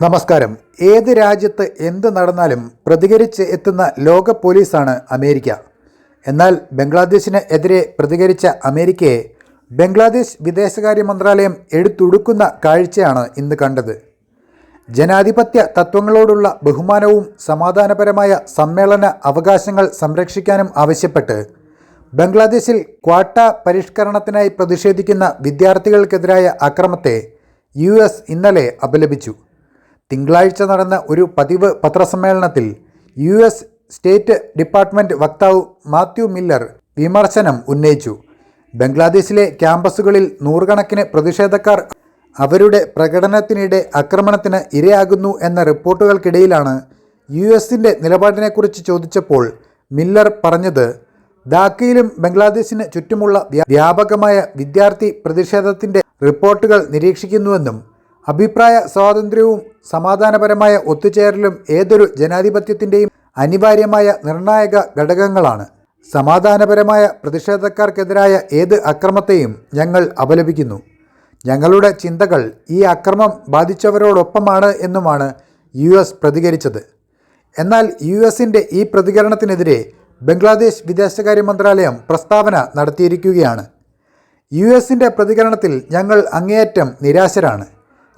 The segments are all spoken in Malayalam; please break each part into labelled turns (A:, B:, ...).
A: നമസ്കാരം. ഏത് രാജ്യത്ത് എന്ത് നടന്നാലും പ്രതികരിച്ച് എത്തുന്ന ലോക പോലീസാണ് അമേരിക്ക. എന്നാൽ ബംഗ്ലാദേശിന് എതിരെ പ്രതികരിച്ച അമേരിക്കയെ ബംഗ്ലാദേശ് വിദേശകാര്യ മന്ത്രാലയം എടുത്തുടുക്കുന്ന കാഴ്ചയാണ് ഇന്ന് കണ്ടത്. ജനാധിപത്യ തത്വങ്ങളോടുള്ള ബഹുമാനവും സമാധാനപരമായ സമ്മേളന അവകാശങ്ങൾ സംരക്ഷിക്കാനും ആവശ്യപ്പെട്ട് ബംഗ്ലാദേശിൽ ക്വാട്ട പരിഷ്കരണത്തിനായി പ്രതിഷേധിക്കുന്ന വിദ്യാർത്ഥികൾക്കെതിരായ അക്രമത്തെ യു ഇന്നലെ അപലപിച്ചു. തിങ്കളാഴ്ച നടന്ന ഒരു പതിവ് പത്രസമ്മേളനത്തിൽ യു എസ് സ്റ്റേറ്റ് ഡിപ്പാർട്ട്മെന്റ് വക്താവ് മാത്യു മില്ലർ വിമർശനം ഉന്നയിച്ചു. ബംഗ്ലാദേശിലെ ക്യാമ്പസുകളിൽ നൂറുകണക്കിന് പ്രതിഷേധക്കാർ അവരുടെ പ്രകടനത്തിനിടെ ആക്രമണത്തിന് ഇരയാകുന്നു എന്ന റിപ്പോർട്ടുകൾക്കിടയിലാണ് യു എസിന്റെ നിലപാടിനെക്കുറിച്ച് ചോദിച്ചപ്പോൾ മില്ലർ പറഞ്ഞത് ധാക്കയിലും ബംഗ്ലാദേശിന് ചുറ്റുമുള്ള വ്യാപകമായ വിദ്യാർത്ഥി പ്രതിഷേധത്തിന്റെ റിപ്പോർട്ടുകൾ നിരീക്ഷിക്കുന്നുവെന്നും അഭിപ്രായ സ്വാതന്ത്ര്യവും സമാധാനപരമായ ഒത്തുചേരലും ഏതൊരു ജനാധിപത്യത്തിന്റെയും അനിവാര്യമായ നിർണായക ഘടകങ്ങളാണ്. സമാധാനപരമായ പ്രതിഷേധക്കാർക്കെതിരായ ഏത് അക്രമത്തെയും ഞങ്ങൾ അപലപിക്കുന്നു. ഞങ്ങളുടെ ചിന്തകൾ ഈ അക്രമം ബാധിച്ചവരോടൊപ്പമാണ് എന്നുമാണ് യു എസ് പ്രതികരിച്ചത്. എന്നാൽ യു എസിന്റെ ഈ പ്രതികരണത്തിനെതിരെ ബംഗ്ലാദേശ് വിദേശകാര്യ മന്ത്രാലയം പ്രസ്താവന നടത്തിയിരിക്കുകയാണ്. യു എസിന്റെ പ്രതികരണത്തിൽ ഞങ്ങൾ അങ്ങേയറ്റം നിരാശരാണ്.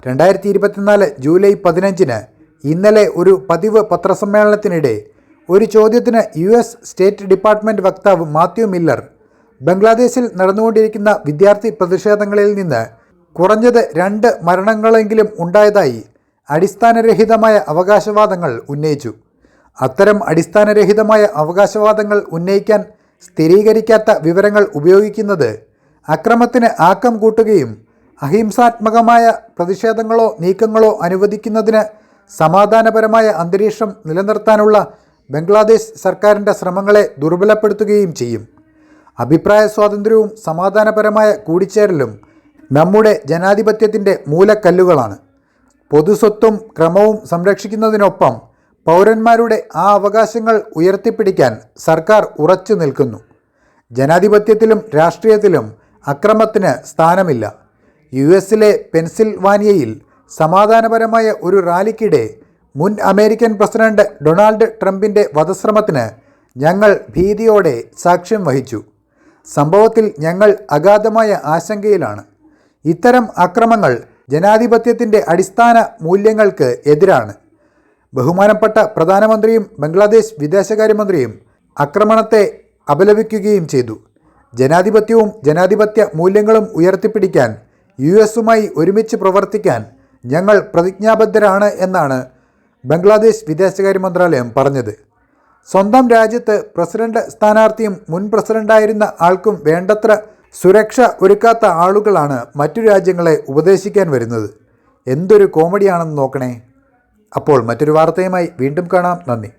A: രണ്ടായിരത്തി ഇരുപത്തിനാല് ജൂലൈ പതിനഞ്ചിന് ഇന്നലെ ഒരു പതിവ് പത്രസമ്മേളനത്തിനിടെ ഒരു ചോദ്യത്തിന് യു എസ് സ്റ്റേറ്റ് ഡിപ്പാർട്ട്മെന്റ് വക്താവ് മാത്യു മില്ലർ ബംഗ്ലാദേശിൽ നടന്നുകൊണ്ടിരിക്കുന്ന വിദ്യാർത്ഥി പ്രതിഷേധങ്ങളിൽ നിന്ന് കുറഞ്ഞത് രണ്ട് മരണങ്ങളെങ്കിലും ഉണ്ടായതായി അടിസ്ഥാനരഹിതമായ അവകാശവാദങ്ങൾ ഉന്നയിച്ചു. അത്തരം അടിസ്ഥാനരഹിതമായ അവകാശവാദങ്ങൾ ഉന്നയിക്കാൻ സ്ഥിരീകരിക്കാത്ത വിവരങ്ങൾ ഉപയോഗിക്കുന്നത് അക്രമത്തിന് ആക്കം കൂട്ടുകയും അഹിംസാത്മകമായ പ്രതിഷേധങ്ങളോ നീക്കങ്ങളോ അനുവദിക്കുന്നതിന് സമാധാനപരമായ അന്തരീക്ഷം നിലനിർത്താനുള്ള ബംഗ്ലാദേശ് സർക്കാരിന്റെ ശ്രമങ്ങളെ ദുർബലപ്പെടുത്തുകയും ചെയ്യും. അഭിപ്രായ സ്വാതന്ത്ര്യവും സമാധാനപരമായ കൂടിച്ചേരലും നമ്മുടെ ജനാധിപത്യത്തിന്റെ മൂലക്കല്ലുകളാണ്. പൊതുസ്വത്തും ക്രമവും സംരക്ഷിക്കുന്നതിനൊപ്പം പൗരന്മാരുടെ ആ അവകാശങ്ങൾ ഉയർത്തിപ്പിടിക്കാൻ സർക്കാർ ഉറച്ചു നിൽക്കുന്നു. ജനാധിപത്യത്തിലും രാഷ്ട്രീയത്തിലും അക്രമത്തിന് സ്ഥാനമില്ല. യു എസിലെ പെൻസിൽവാനിയയിൽ സമാധാനപരമായ ഒരു റാലിക്കിടെ മുൻ അമേരിക്കൻ പ്രസിഡന്റ് ഡൊണാൾഡ് ട്രംപിന്റെ വധശ്രമത്തിന് ഞങ്ങൾ ഭീതിയോടെ സാക്ഷ്യം വഹിച്ചു. സംഭവത്തിൽ ഞങ്ങൾ അഗാധമായ ആശങ്കയിലാണ്. ഇത്തരം അക്രമങ്ങൾ ജനാധിപത്യത്തിന്റെ അടിസ്ഥാന മൂല്യങ്ങൾക്ക് എതിരാണ്. ബഹുമാനപ്പെട്ട പ്രധാനമന്ത്രിയും ബംഗ്ലാദേശ് വിദേശകാര്യമന്ത്രിയും ആക്രമണത്തെ അപലപിക്കുകയും ചെയ്തു. ജനാധിപത്യവും ജനാധിപത്യ മൂല്യങ്ങളും ഉയർത്തിപ്പിടിക്കാൻ യു എസുമായി ഒരുമിച്ച് പ്രവർത്തിക്കാൻ ഞങ്ങൾ പ്രതിജ്ഞാബദ്ധരാണ് എന്നാണ് ബംഗ്ലാദേശ് വിദേശകാര്യ മന്ത്രാലയം പറഞ്ഞത്. സ്വന്തം രാജ്യത്ത് പ്രസിഡന്റ് സ്ഥാനാർത്ഥിയും മുൻ പ്രസിഡന്റായിരുന്ന ആൾക്കും വേണ്ടത്ര സുരക്ഷ ഒരുക്കാത്ത ആളുകളാണ് മറ്റു രാജ്യങ്ങളെ ഉപദേശിക്കാൻ വരുന്നത്. എന്തൊരു കോമഡിയാണെന്ന് നോക്കണേ. അപ്പോൾ മറ്റൊരു വാർത്തയുമായി വീണ്ടും കാണാം. നന്ദി.